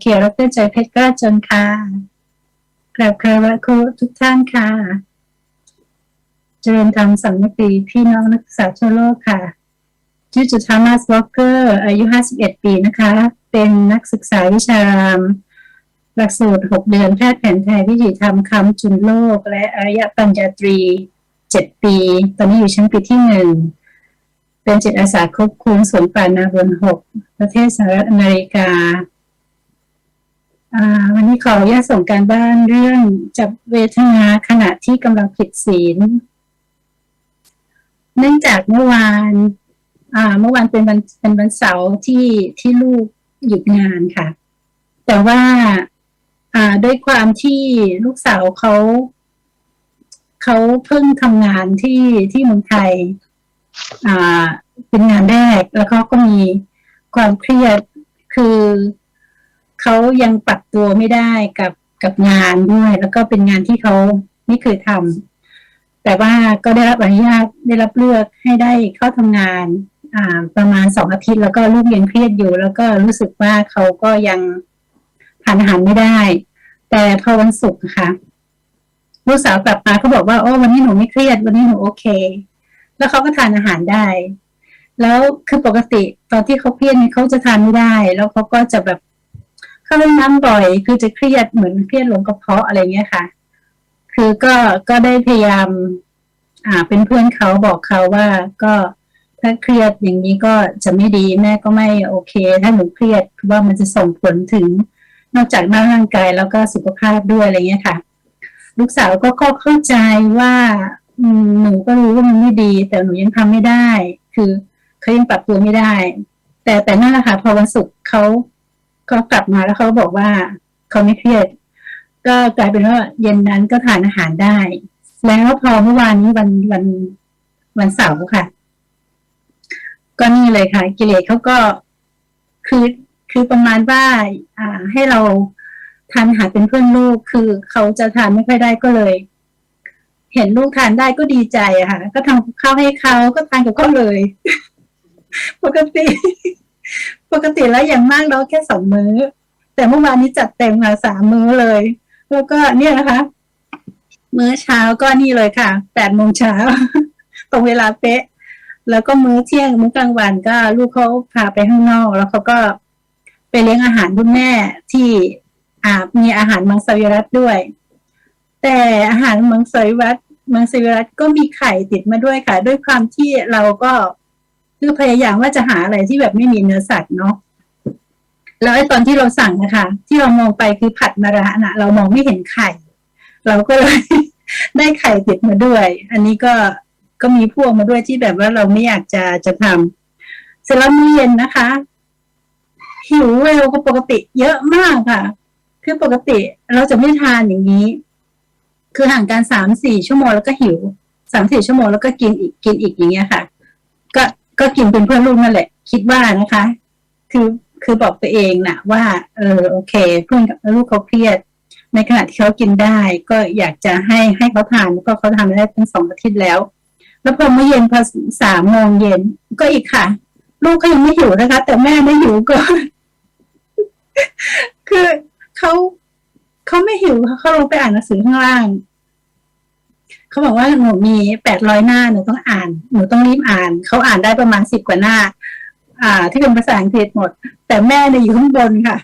เขียวดรใจเพชรกระจนค่ะกราบคารวะครูทุกท่านค่ะ เจริญธรรมสัมมติพี่น้องนักศึกษาทั่วโลกค่ะชื่อจุธามาสวอลเกอร์อายุ 51 ปีนะคะ เป็นนักศึกษาวิชารามหลักสูตร 6 เดือนแพทย์แผนไทยวิถีธรรมคำจุนโลก และอริยปัญญาตรี 7 ปี ตอนนี้อยู่ชั้นปีที่หนึ่งเป็นจิตอาสาควบคุมสวนป่านาบนหกประเทศสหรัฐอเมริกา วันนี้ขออนุญาตส่งการบ้านเรื่องจับเวทนาขณะที่กำลังผิดศีล เนื่องจากเมื่อวานเมื่อวานเป็นวันเป็นวันเสาร์ที่ที่ลูกหยุดงานค่ะ แต่ว่าด้วยความที่ลูกสาวเขาเขาเพิ่งทำงานที่ที่เมืองไทยเป็นงานแรก แล้วเขาก็มีความเครียดคือ เขายังปรับตัวไม่ได้กับกับงานด้วย แล้วก็เป็นงานที่เขาไม่เคยทำแต่ว่าก็ได้รับอนุญาตได้รับเลือกให้ได้เข้าทำงานอ่าประมาณสองอาทิตย์แล้วก็ลูกยังเครียดอยู่ แล้วก็รู้สึกว่าเขาก็ยังทานอาหารไม่ได้ แต่พอวันศุกร์ค่ะลูกสาวกลับมาเขาบอกว่าโอ้วันนี้หนูไม่เครียด วันนี้หนูโอเค แล้วเขาก็ทานอาหารได้ แล้วคือปกติตอนที่เขาเครียดเนี่ยเขาจะทานไม่ได้ แล้วเขาก็จะแบบ เข้าห้องน้ำบ่อย คือจะเครียดเหมือนเครียดลงกระเพาะอะไรเงี้ยค่ะ คือก็ก็ได้พยายาม อ่า เป็นเพื่อนเขาบอกเขาว่าก็ถ้าเครียดอย่างนี้ก็จะไม่ดีแม่ก็ไม่โอเค ถ้าหนูเครียดว่ามันจะส่งผลถึงนอกจากด้าร่างกายแล้วก็สุขภาพด้วยอะไรเงี้ยค่ะ ลูกสาวก็เข้าใจว่าหนูก็รู้ว่ามันไม่ดี แต่หนูยังทำไม่ได้ คือเขายังปรับตัวไม่ได้ แต่แต่นั่นแหละค่ะพอวันศุกร์เขา เขากลับมาแล้วเขาบอกว่าเขาไม่เครียด ก็กลายเป็นว่าเย็นนั้นก็ทานอาหารได้ แล้วพอเมื่อวานนี้วันวันวันเสาร์ค่ะ ก็นี่เลยค่ะ กิเลสเขาก็คือคือประมาณว่าอ่าให้เราทานอาหารเป็นเพื่อนลูก คือเขาจะทานไม่ค่อยได้ก็เลย เห็นลูกทานได้ก็ดีใจอะค่ะ ก็ทำข้าวให้เขาก็ทานกับเขาเลย ปกติ ปกติแล้วอย่างมากเราแค่สองมื้อ แต่เมื่อวานนี้จัดเต็มมาสามมื้อเลย แล้วก็เนี่ยนะคะ มื้อเช้าก็นี่เลยค่ะแปดโมงเช้าตรงเวลาเป๊ะ แล้วก็มื้อเที่ยงมื้อกลางวันก็ลูกเขาพาไปข้างนอก แล้วเขาก็ไปเลี้ยงอาหารคุณแม่ที่อ่ามีอาหารมังสวิรัตด้วย แต่อาหารมังสวิรัตมังสวิรัตก็มีไข่ติดมาด้วยค่ะ ด้วยความที่เราก็ คือพยายามว่าจะหาอะไรที่แบบไม่มีเนื้อสัตว์เนาะแล้วไอ้ตอนที่เราสั่งนะคะ ที่เรามองไปคือผัดมะระนะเรามองไม่เห็นไข่ เราก็เลยได้ไข่ติดมาด้วย อันนี้ก็ก็มีพวกมาด้วยที่แบบว่าเราไม่อยากจะจะทำเสร็จแล้วมื้อเย็นนะคะ หิวเร็วกว่าปกติเยอะมากค่ะ คือปกติเราจะไม่ทานอย่างนี้ คือห่างกันสามสี่ชั่วโมงแล้วก็หิวสามสี่ชั่วโมงแล้วก็กินอีกกินอีกอย่างเงี้ยค่ะ ก็กินเป็นเพื่อนลูกนั่นแหละ คิดว่านะคะ คือคือบอกตัวเองนะว่า เออโอเค เพื่อนลูกเขาเครียด ในขณะที่เขากินได้ ก็อยากจะให้ให้เขาทานก็เขาทำได้เป็นสองอาทิตย์แล้ว แล้วพอเมื่อเย็นพอสามโมงเย็นก็อีกค่ะ ลูกก็ยังไม่หิวนะคะ แต่แม่ไม่หิวก่อนคือเขาเขาไม่หิวเขาลงไปอ่านหนังสือข้างล่าง เขาบอกว่าหนูมีแปดร้อยหน้าหนูต้องอ่าน หนูต้องรีบอ่าน เขาอ่านได้ประมาณสิบกว่าหน้า อ่า ที่เป็นภาษาอังกฤษหมด แต่แม่เนี่ยอยู่ข้างบนค่ะ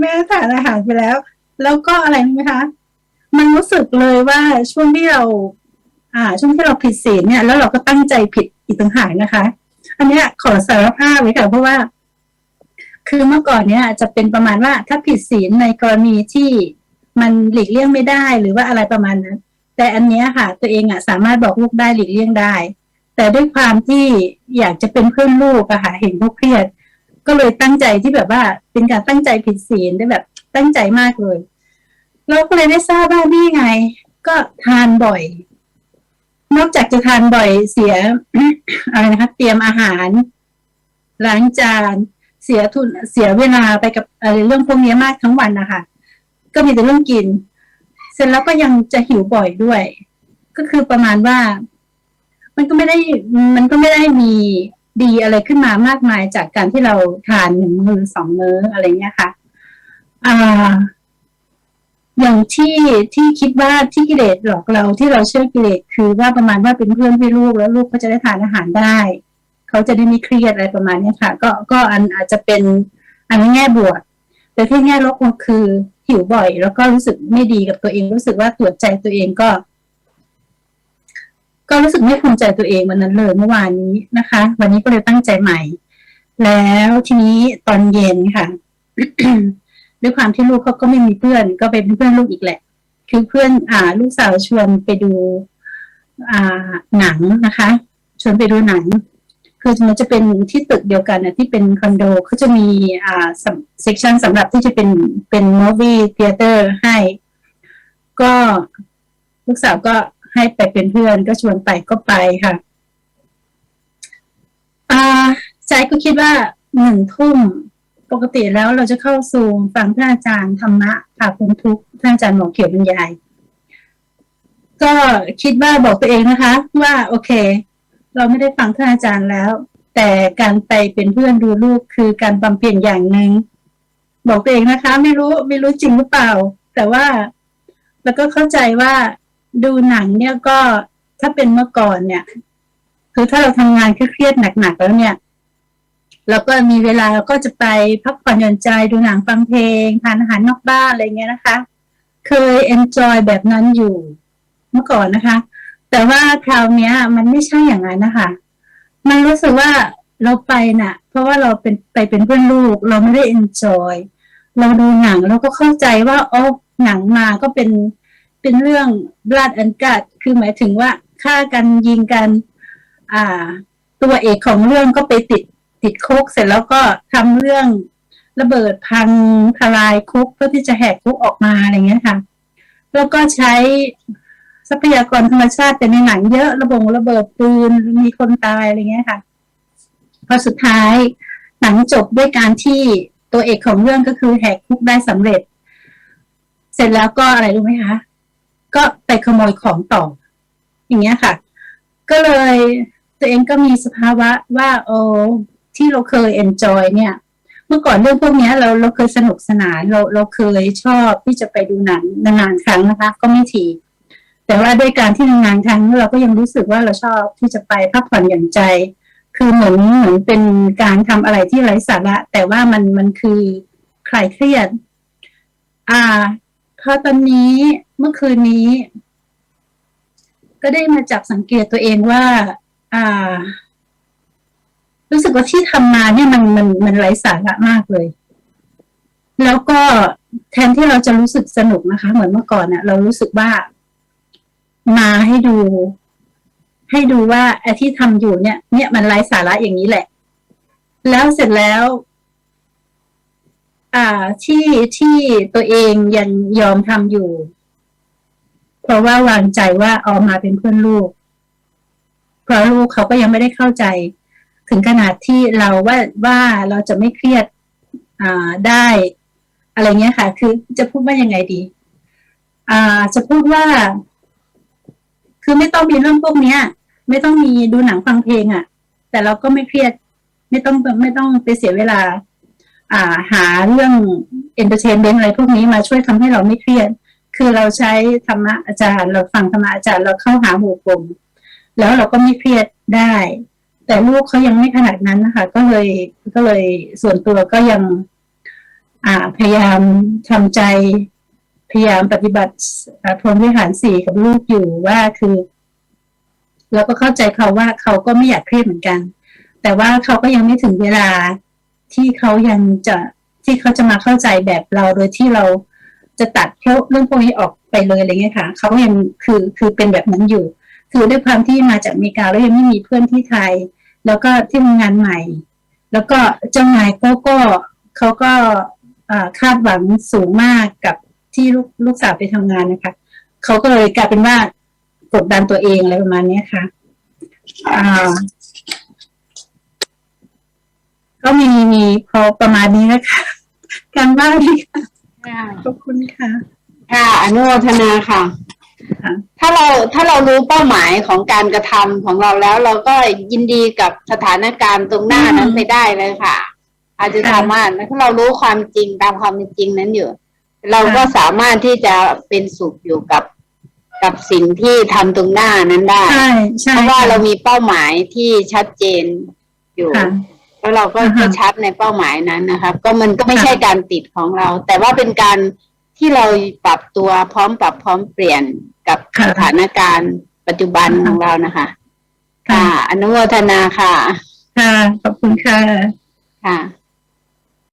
แม่ทานอาหารไปแล้ว แล้วก็อะไรไหมคะ มันรู้สึกเลยว่าช่วงที่เรา อ่า ช่วงที่เราผิดศีลเนี่ย แล้วเราก็ตั้งใจผิดอีกต่างหากนะคะ อันเนี้ยขอสารภาพไว้ค่ะเพราะว่า คือเมื่อก่อนเนี้ยจะเป็นประมาณว่าถ้าผิดศีลในกรณีที่มันหลีกเลี่ยงไม่ได้หรือว่าอะไรประมาณนั้น แต่อันเนี้ยค่ะ ตัวเองอะสามารถบอกลูกได้หลีกเลี่ยงได้ แต่ด้วยความที่อยากจะเป็นเพื่อนลูกอะค่ะเห็นลูกเครียด ก็เลยตั้งใจที่แบบว่าเป็นการตั้งใจผิดศีลได้แบบตั้งใจมากเลยเราก็เลยได้ทราบว่านี่ไง ก็ทานบ่อย นอกจากจะทานบ่อยเสียอะไรนะคะเตรียมอาหารล้างจานเสียทุนเสียเวลาไปกับอะไรเรื่องพวกนี้มากทั้งวันนะคะก็มีแต่เรื่องกิน เสร็จแล้วก็ยังจะหิวบ่อยด้วย ก็คือประมาณว่า มันก็ไม่ได้มันก็ไม่ได้มีดีอะไรขึ้นมามากมายจากการที่เราทานหนึ่งมือสองมื้ออะไรเงี้ยค่ะอ่าอย่างที่ที่คิดว่าที่กิเลสหลอกเราที่เราเชื่อกิเลสคือว่าประมาณว่าเป็นเพื่อนให้ลูกแล้วลูกก็จะได้ทานอาหารได้ เขาจะได้ไม่เครียดอะไรประมาณนี้ค่ะ ก็ก็อันอาจจะเป็นอันในแง่บวก แต่ที่แง่ลบก็คือ หิวบ่อย แล้วก็รู้สึกไม่ดีกับตัวเอง รู้สึกว่าตรวจใจตัวเองก็ ก็รู้สึกไม่ภูมิใจตัวเองวันนั้นเลยเมื่อวานนี้นะคะ วันนี้ก็เลยตั้งใจใหม่ แล้วทีนี้ตอนเย็นค่ะด้วยความที่ลูกเขาก็ไม่มีเพื่อน ก็เป็นเพื่อนลูกอีกแหละ คือเพื่อน อ่า ลูกสาวชวนไปดู อ่าหนังนะคะ ชวนไปดูหนัง คือมันจะเป็นที่ตึกเดียวกันนะที่เป็นคอนโดเขาจะมีอ่าเซกชันสำหรับที่จะเป็นเป็นมูฟวี่เทเตอร์ให้ ก็ลูกสาวก็ให้ไปเป็นเพื่อนก็ชวนไปก็ไปค่ะอ่าใจก็คิดว่าหนึ่งทุ่มปกติแล้วเราจะเข้าซูมฟังท่านอาจารย์ธรรมะผ่าพ้นทุกข์ท่านอาจารย์หมอเขียวบรรยาย ก็คิดว่าบอกตัวเองนะคะ ว่าโอเค เราไม่ได้ฟังท่านอาจารย์แล้ว แต่การไปเป็นเพื่อนดูลูกคือการบำเพ็ญอย่างหนึ่งบอกตัวเองนะคะ ไม่รู้ไม่รู้จริงหรือเปล่า แต่ว่าแล้วก็เข้าใจว่าดูหนังเนี่ยก็ถ้าเป็นเมื่อก่อนเนี่ย คือถ้าเราทำงานเครียดๆหนักๆแล้วเนี่ยเราก็มีเวลาเราก็จะไปพักผ่อนหย่อนใจดูหนังฟังเพลงทานอาหารนอกบ้านอะไรเงี้ยนะคะ เคยเอนจอยแบบนั้นอยู่เมื่อก่อนนะคะ แต่ว่าคราวเนี้ย มันไม่ใช่อย่างนั้นนะคะ มันรู้สึกว่าเราไปน่ะ เพราะว่าเราเป็นไปเป็นเพื่อนลูก เราไม่ได้เอนจอยเราดูหนังเราก็เข้าใจว่าโอ้หนังมาก็เป็นเป็นเรื่อง blood and gut คือหมายถึงว่าฆ่ากันยิงกัน อ่า ตัวเอกของเรื่องก็ไปติดติดคุกเสร็จแล้วก็ทำเรื่องระเบิดพังทลายคุกเพื่อที่จะแหกคุกออกมาอะไรเงี้ยค่ะ แล้วก็ใช้ ทรัพยากรธรรมชาติแต่ในหนังเยอะระบงระเบิดปืนมีคนตายอะไรเงี้ยค่ะพอสุดท้ายหนังจบด้วยการที่ตัวเอกของเรื่องก็คือแหกคุกได้สำเร็จ เสร็จแล้วก็อะไรรู้ไหมคะ ก็ไปขโมยของต่อ อย่างเงี้ยค่ะ ก็เลยตัวเองก็มีสภาวะว่า โอ้ที่เราเคยเอนจอยเนี่ย เมื่อก่อนเรื่องพวกนี้เราเราเคยสนุกสนานเราเราเคยชอบที่จะไปดูหนังนานๆครั้งนะคะ ก็ไม่ที แต่ว่าด้วยการที่นานครั้งเราก็ยังรู้สึกว่าเราชอบที่จะไปพักผ่อนหย่อนใจ คือเหมือนเหมือนเป็นการทำอะไรที่ไร้สาระ แต่ว่ามันมันคือคลายเครียด อ่าพอตอนนี้เมื่อคืนนี้ ก็ได้มาจับสังเกตตัวเองว่า อ่า รู้สึกว่าที่ทำมาเนี่ยมันมันมันไร้สาระมากเลย แล้วก็แทนที่เราจะรู้สึกสนุกนะคะ เหมือนเมื่อก่อนเน่ะ เรารู้สึกว่า มาให้ดู ให้ดูว่าไอ้ที่ทำอยู่เนี่ย เนี่ยมันไร้สาระอย่างนี้แหละ แล้วเสร็จแล้ว อ่าที่ที่ตัวเองยังยอมทำอยู่ เพราะว่าวางใจว่าเอามาเป็นเพื่อนลูก เพราะลูกเขาก็ยังไม่ได้เข้าใจ ถึงขนาดที่เราว่าว่าเราจะไม่เครียด อ่าได้ อะไรเงี้ยค่ะ คือจะพูดว่ายังไงดี อ่าจะพูดว่า คือไม่ต้องมีเรื่องพวกเนี้ย ไม่ต้องมีดูหนังฟังเพลงอะ่ะ แต่เราก็ไม่เครียด ไม่ต้องไม่ต้องไปเสียเวลา อ่าหาเรื่องเอนเตอร์เทนเมนต์อะไรพวกนี้มาช่วยทำให้เราไม่เครียด คือเราใช้ธรรมะอาจารย์ เราฟังธรรมะอาจารย์เราเข้าหาหมู่กลุ่มแล้วเราก็ไม่เครียดได้ แต่ลูกเขายังไม่ขนาดนั้นนะคะ ก็เลยก็เลยส่วนตัวก็ยัง อ่าพยายามทำใจ พยายามปฏิบัติพรหมวิหารสี่กับลูกอยู่ว่าคือ เราก็เข้าใจเขาว่าเขาก็ไม่อยากเครียดเหมือนกัน แต่ว่าเขาก็ยังไม่ถึงเวลาที่เขายังจะที่เขาจะมาเข้าใจแบบเราโดยที่เราจะตัดเรื่องพวกนี้ออกไปเลยอะไรเงี้ยค่ะเขายังคือคือเป็นแบบนั้นอยู่ คือด้วยความที่มาจากอเมริกาแล้วยังไม่มีเพื่อนที่ไทย แล้วก็ที่ทำงานใหม่ แล้วก็เจ้านายเขาก็เขาก็คาดหวังสูงมากกับ ที่ลูกลูกสาวไปทำงานนะคะเขาก็เลยกลายเป็นว่ากดดันตัวเองอะไรประมาณนี้ค่ะอ่าก็มีมีพอประมาณนี้นะคะการบ้านที่ค่ะขอบคุณค่ะ ค่ะอนุโมทนาค่ะ ถ้าเราถ้าเรารู้เป้าหมายของการกระทำของเราแล้ว เราก็ยินดีกับสถานการณ์ตรงหน้านั้นไปได้เลยค่ะ อาจจะค่ะสามารถถ้าเรารู้ความจริงตามความเป็นจริงนั้นอยู่ เราก็ค่ะสามารถที่จะเป็นสุขอยู่กับกับสิ่งที่ทำตรงหน้านั้นได้ ใช่ใช่เพราะว่าค่เรามีเป้าหมายที่ชัดเจนอยู่ ค่ะ แล้วเราก็อ่าฮะก็ชัดในเป้าหมายนั้นนะครับ ก็มันก็ไม่ค่ะ ใช่การติดของเรา แต่ว่าเป็นการที่เราปรับตัวพร้อมปรับพร้อมเปลี่ยนกับค่ะ สถานการณ์ปัจจุบันค่ะของเรานะคะ ค่ะ ค่ะ อนุโมทนาค่ะค่ะ ขอบคุณค่ะ ค่ะ